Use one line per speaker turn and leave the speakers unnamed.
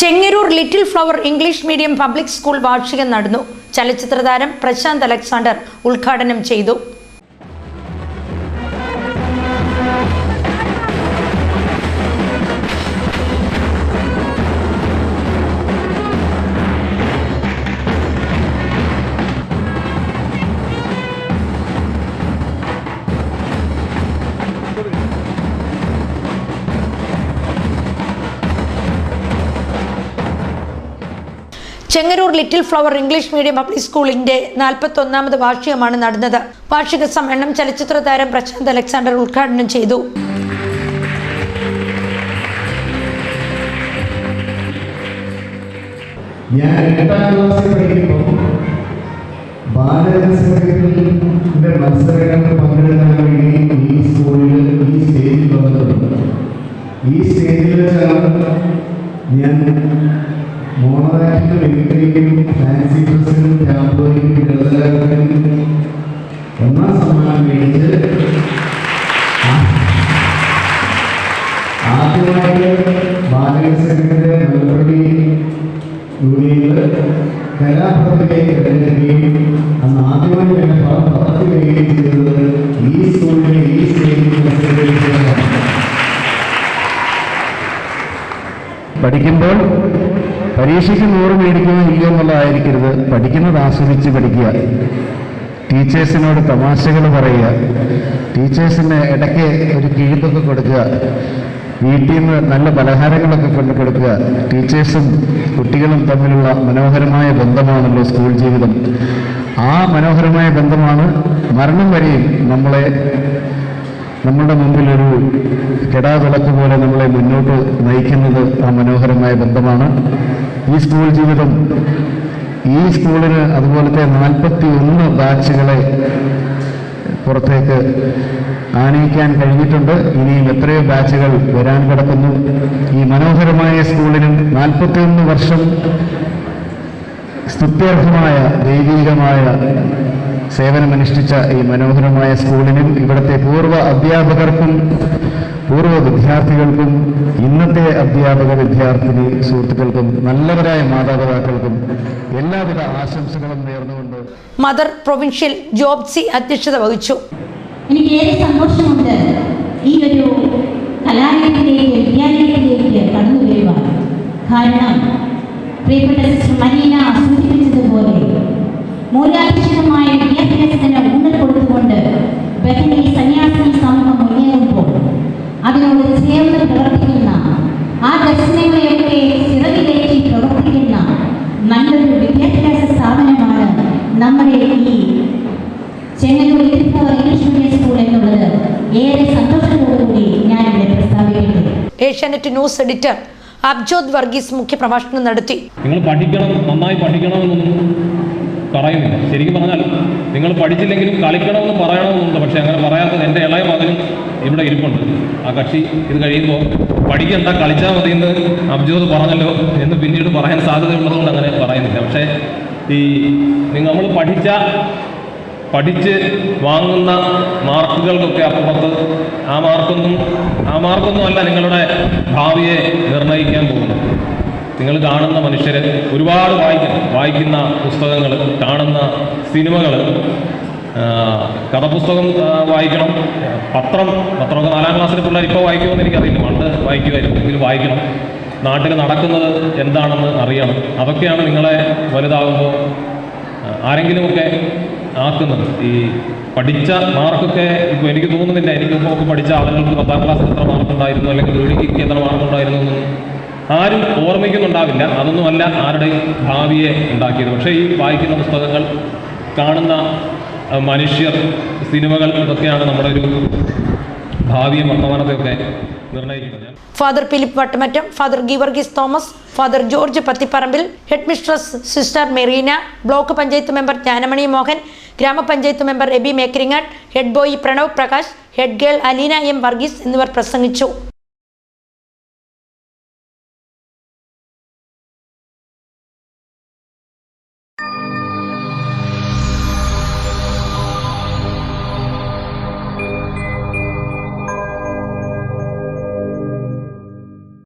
Chengaroor little flower English medium public school വാർഷികം നടന്നു. ചലച്ചിത്ര താരം പ്രശാന്ത് അലക്സാണ്ടർ ഉദ്ഘാടനം ചെയ്തു. Chengaroor little flower English medium public സ്കൂളിന്റെ നാൽപ്പത്തി ഒന്നാമത് വാർഷികമാണ് നടന്നത്. വാർഷിക സമ്മേളനം ചലച്ചിത്ര താരം പ്രശാന്ത് അലക്സാണ്ടർ ഉദ്ഘാടനം ചെയ്തു.
ഞാൻ ഈ സ്കൂളിൽ ഈ സ്റ്റേജിൽ വന്നിട്ടുണ്ട്. ഈ സ്റ്റേജിൽ ഞാൻ മോണറാക്ടിനും മിമിക്രിക്കും ഫാൻസി ഡ്രസ്സിനും ടാബ്ലോയ്ക്കും ലളിതകലയ്ക്കും ഒന്നാം സമ്മാനം മേടിച്ച് ആദ്യമായിട്ട് ബാലരസത്തിന്റെ മലപ്പള്ളി യൂണിയനിൽ കലാപ്രതിഭയെ തിരഞ്ഞെടുക്കുകയും അന്ന് ആദ്യമായി തന്നെ ചെയ്തത് ഈ സ്കൂളിലെ ഈ സ്റ്റേജിൽ
പഠിക്കുമ്പോൾ പരീക്ഷയ്ക്ക് നൂറ് മേടിക്കുമോ ഇല്ലയോ എന്നുള്ളതായിരിക്കരുത്. പഠിക്കുന്നത് ആസ്വദിച്ച് പഠിക്കുക. ടീച്ചേഴ്സിനോട് തമാശകൾ പറയുക. ടീച്ചേഴ്സിന് ഇടയ്ക്ക് ഒരു കിഴിപ്പൊക്കെ കൊടുക്കുക. വീട്ടിൽ നിന്ന് നല്ല പലഹാരങ്ങളൊക്കെ കൊണ്ട് കൊടുക്കുക. ടീച്ചേഴ്സും കുട്ടികളും തമ്മിലുള്ള മനോഹരമായ ബന്ധമാണല്ലോ സ്കൂൾ ജീവിതം. ആ മനോഹരമായ ബന്ധമാണ് മരണം വരെയും നമ്മളെ നമ്മളുടെ മുമ്പിൽ ഒരു കെടാവിളക്ക് പോലെ നമ്മളെ മുന്നോട്ട് നയിക്കുന്നത് ആ മനോഹരമായ ബന്ധമാണ്. ഈ സ്കൂൾ ജീവിതം ഈ സ്കൂളിന് അതുപോലത്തെ നാൽപ്പത്തി ഒന്ന് ബാച്ചുകളെ പുറത്തേക്ക് ആനയിക്കാൻ കഴിഞ്ഞിട്ടുണ്ട്. ഇനിയും എത്രയോ ബാച്ചുകൾ വരാൻ കിടക്കുന്നു. ഈ മനോഹരമായ സ്കൂളിനും നാൽപ്പത്തിയൊന്ന് വർഷം സ്തുത്യർഹമായ ദൈവികമായ സേവനമനുഷ്ഠിച്ച ഈ മനോഹരമായ സ്കൂളിനും ഇവിടുത്തെ പൂർവ അധ്യാപകർക്കും പൂർവ വിദ്യാർത്ഥികൾക്കും ഇന്നത്തെ അധ്യാപക വിദ്യാർത്ഥിനി സുഹൃത്തുക്കൾക്കും നല്ലവരായ മാതാപിതാക്കൾക്കും എല്ലാവിധ ആശംസകളും നേർന്നുകൊണ്ട്
മദർ പ്രൊവിൻഷ്യൽ ജോബ്സി അധ്യക്ഷത വഹിച്ചു.
എനിക്ക് ഏറെ സന്തോഷമുണ്ട് ഈ ഒരു കലാലയത്തിലേക്ക് വിദ്യാലയത്തിലേക്ക് കടന്നു വരുവാൻ. കാരണം പ്രിയപ്പെട്ട സിസ്റ്റർ മരീന സൂചിപ്പിച്ചതുപോലെ മൂല്യാധിഷ്ഠിതമായ വിദ്യാഭ്യാസ സ്ഥാപനമാണ് നമ്മുടെ ഈ ചെങ്ങന്നൂർ ഇരിപ്പവർ ഇംഗ്ലീഷ് മീഡിയം സ്കൂൾ എന്നുള്ളത് ഏറെ സന്തോഷത്തോടുകൂടി ഞാൻ ഇവിടെ പ്രസ്താവിക്കുന്നു
ഏഷ്യാനെറ്റ് ന്യൂസ് എഡിറ്റർ അബ്ജോദ് വർഗീസ് മുഖ്യപ്രഭാഷണം നടത്തി.
നിങ്ങൾ പഠിക്കണം നന്നായി പഠിക്കണമെന്നൊന്നും പറയുന്നില്ല. ശരിക്കും പറഞ്ഞാൽ നിങ്ങൾ പഠിച്ചില്ലെങ്കിലും കളിക്കണമെന്ന് പറയണമെന്നുണ്ട്. പക്ഷേ അങ്ങനെ പറയാത്തത് എന്റെ ഇളയ മകനും ഇവിടെ ഇരിപ്പുണ്ട്. ആ കക്ഷി ഇത് കഴിയുമ്പോൾ പഠിക്കണ്ട കളിച്ചാൽ മതി എന്ന് അബ്ജോദ് പറഞ്ഞല്ലോ എന്ന് പിന്നീട് പറയാൻ സാധ്യതയുള്ളതുകൊണ്ട് അങ്ങനെ പറയുന്നില്ല. പക്ഷേ ഈ നിങ്ങൾ നമ്മൾ പഠിച്ച പഠിച്ച് വാങ്ങുന്ന മാർക്കുകൾക്കൊക്കെ അപ്പുറത്ത് ആ മാർക്കൊന്നും ആ മാർക്കൊന്നും അല്ല നിങ്ങളുടെ ഭാവിയെ നിർണയിക്കാൻ പോകുന്നത്. നിങ്ങൾ കാണുന്ന മനുഷ്യരെ ഒരുപാട് വായിക്കണം വായിക്കുന്ന പുസ്തകങ്ങൾ കാണുന്ന സിനിമകൾ കഥപുസ്തകം വായിക്കണം. പത്രം പത്രമൊക്കെ നാലാം ക്ലാസ്സിലെ പിള്ളേർ ഇപ്പോൾ വായിക്കുമെന്ന് എനിക്കറിയില്ല. പണ്ട് വായിക്കുമായിരുന്നു. എങ്കിലും വായിക്കണം. നാട്ടിൽ നടക്കുന്നത് എന്താണെന്ന് അറിയണം. അതൊക്കെയാണ് നിങ്ങളെ വലുതാകുമ്പോൾ ആരെങ്കിലുമൊക്കെ ആക്കുന്നത്. ഈ പഠിച്ച മാർക്കൊക്കെ ഇപ്പോൾ എനിക്ക് തോന്നുന്നില്ല. എനിക്ക് മുമ്പൊക്കെ പഠിച്ച ആളുകൾക്ക് പത്താം ക്ലാസ്സിൽ എത്ര മാർക്കുണ്ടായിരുന്നു അല്ലെങ്കിൽ തൊഴിലിക്ക് എത്ര മാർക്കുണ്ടായിരുന്നു എന്നും ആരും ഓർമ്മിക്കുന്നുണ്ടാവില്ല. അതൊന്നുമല്ല ആരുടെയും ഭാവിയെ ഉണ്ടാക്കിയത്. പക്ഷേ ഈ വായിക്കുന്ന പുസ്തകങ്ങൾ കാണുന്ന മനുഷ്യർ സിനിമകൾ ഇതൊക്കെയാണ് നമ്മുടെ ഒരു ഭാവിയെ വർത്തമാനത്തെയൊക്കെ നിർണയിക്കുന്നത്
father Philip Vattamattam father Geevarghese Thomas father George Pathipparambil headmistress sister Merina block panchayat member Jnanamani Mohan grama panchayat member Aby Mekkaringad head boy Pranav Prakash head girl Aleena M Varghese എന്നിവർ പ്രസംഗിച്ചു.